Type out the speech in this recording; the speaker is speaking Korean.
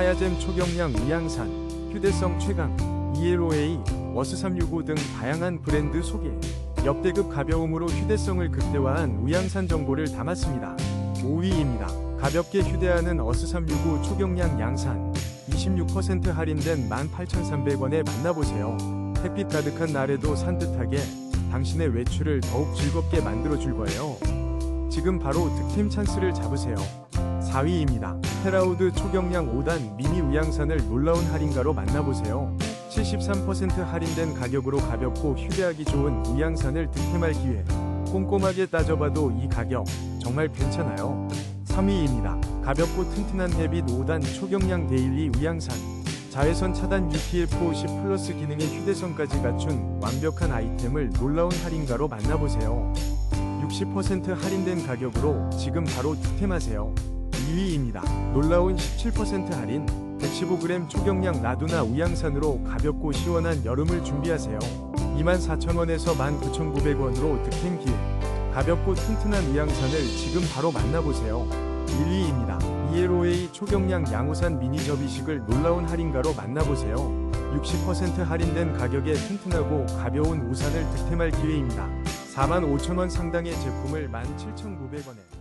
카야잼 초경량 위양산, 휴대성 최강, ELOA, 워스365 등 다양한 브랜드 소개. 역대급 가벼움으로 휴대성을 극대화한 위양산 정보를 담았습니다. 5위입니다. 가볍게 휴대하는 어스365 초경량 양산. 26% 할인된 18,300원에 만나보세요. 햇빛 가득한 날에도 산뜻하게 당신의 외출을 더욱 즐겁게 만들어줄 거예요. 지금 바로 득템 찬스를 잡으세요. 4위입니다. 테라우드 초경량 5단 미니 우양산을 놀라운 할인가로 만나보세요. 73% 할인된 가격으로 가볍고 휴대하기 좋은 우양산을 득템할 기회. 꼼꼼하게 따져봐도 이 가격 정말 괜찮아요. 3위입니다. 가볍고 튼튼한 헤빗 5단 초경량 데일리 우양산. 자외선 차단 UPF-50 플러스 기능의 휴대성까지 갖춘 완벽한 아이템을 놀라운 할인가로 만나보세요. 60% 할인된 가격으로 지금 바로 득템하세요. 2위입니다. 놀라운 17% 할인 115g 초경량 라두나 우양산으로 가볍고 시원한 여름을 준비하세요. 24,000원에서 19,900원으로 득템 기회. 가볍고 튼튼한 우양산을 지금 바로 만나보세요. 1위입니다. ELOA 초경량 양호산 미니 접이식을 놀라운 할인가로 만나보세요. 60% 할인된 가격에 튼튼하고 가벼운 우산을 득템할 기회입니다. 45,000원 상당의 제품을 17,900원에